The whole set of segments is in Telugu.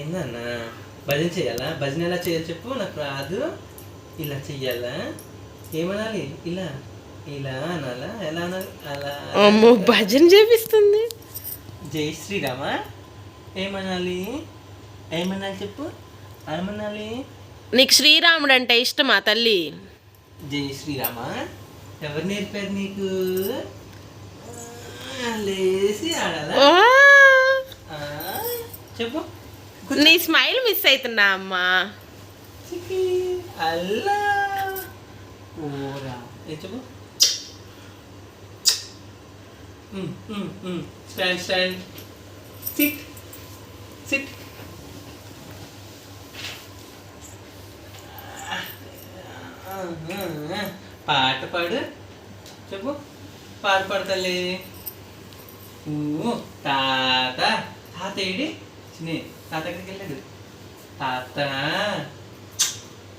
ఏందన్నా? భజన చేయాలా? భజన ఎలా చేయాలి చెప్పు నాకు రాదు. ఇలా చెయ్యాలా? ఏమనాలి? ఇలా. ఇలా అనాలా? ఎలా అనాలి? అలా అమ్మో భజన చేపిస్తుంది. జై శ్రీరామ? ఏమనాలి? ఏమనాలి చెప్పు? ఏమనాలి? నీకు శ్రీరాముడు అంటే ఇష్టమా తల్లి? జై శ్రీరామ? ఎవరు నేర్పారు నీకు? లేసి ఆడాలా? చెప్పు. నీ స్మైల్ మిస్ అవుతున్నా అమ్మా. చికి అల్లా. ఓరా ఏ చెప్పు. Stand stand. సిట్. సిట్. పాట పాడు. చెప్పు. పాట పాడతలే ఊ, తాత. తాత ఏడి చిన్న. తాత ఎక్కడికి వెళ్ళాడు తాత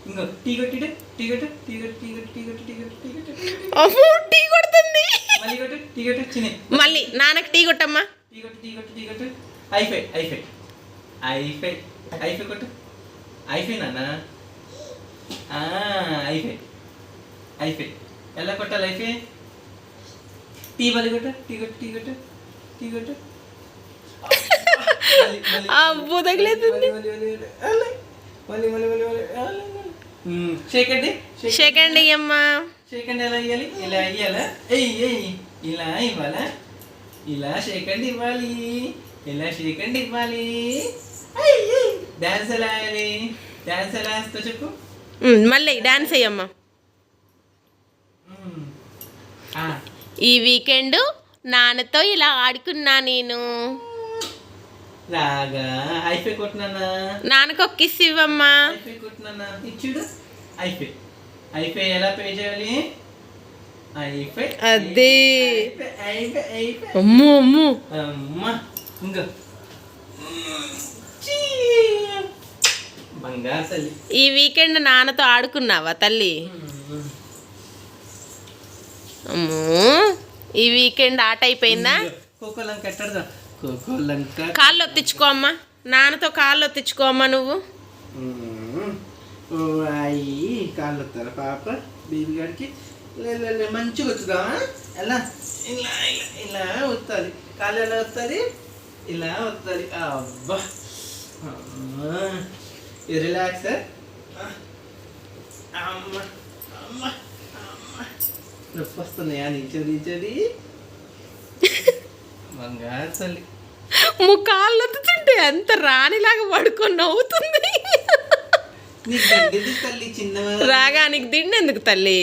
ఇంకో టీ కొట్టిడు టీ కొట్టు టీ కొట్టు టీ కొట్టు టీ కొట్టు టీ కొట్టు టీ కొట్టు టీ కొడుతుంది మళ్ళీ కొట్టు టీ కొట్టు చిన్న మళ్ళీ నాన్నకి టీ కొట్టమ్మా టీ కొట్టు టీ కొట్టు టీ కొట్టు ఐఫై ఐఫై ఐఫై ఐఫై కొట్టు ఐఫై నాన్న ఐఫై ఐఫై ఎలా కొట్టాలి ఐఫై టీ మళ్ళీ కొట్టు టీ కొట్టు టీ కొట్టు టీ కొట్టు అబ్బో తగిలేతుంది మళ్ళీ మళ్ళీ అమ్మా షేకండి ఎలా ఇవ్వాలి ఇలా ఇవ్వాలా ఎయ్యి ఇలా ఇవ్వాలా ఇలా షేకండి ఇవ్వాలి ఇలా షేకండి ఇవ్వాలి డాన్స్ ఎలా వేయాలి డాన్స్ ఎలా వేస్తావు చెప్పు మళ్ళీ డాన్స్ అయ్యమ్మా ఈ వీకెండ్ నాన్నతో ఇలా ఆడుకున్నా నేను లాగా ఐఫై కొట్టినానా? నాన్నకు ఒక కిస్ ఇవ్వమ్మా. ఐఫై కొట్టినానా? ఇచ్చుడు ఐఫై ఐఫై ఎలా పే చేయాలి? ఐఫై అదే. అమ్మో అమ్మో. ఇంకా. ఈ వీకెండ్ నాన్నతో ఆడుకున్నావా తల్లి? అమ్మో ఈ వీకెండ్ ఆట అయిపోయిందా? కోకో లంక ఎట్టడదా? కోకో లంక కాళ్ళు ఒత్తించుకో అమ్మా. నాన్నతో కాళ్ళు ఒత్తించుకో అమ్మా నువ్వు. అయ్యి కాళ్ళు వస్తారా పాప? బేబీ గారికి మంచిగా వచ్చుదామా? ఎలా? ఇలా ఇలా వస్తుంది కాళ్ళు ఎలా వస్తుంది ఇలా వస్తుంది అబ్బా. రిలాక్స్ అమ్మ అమ్మ అమ్మ. నొప్పి వస్తున్నాయా నిల్చొని నిల్చొని ముఖాలు తింటే ఎంత రాణిలాగా పడుకొని నవ్వుతుంది. రాగానికి దిండి ఎందుకు తల్లి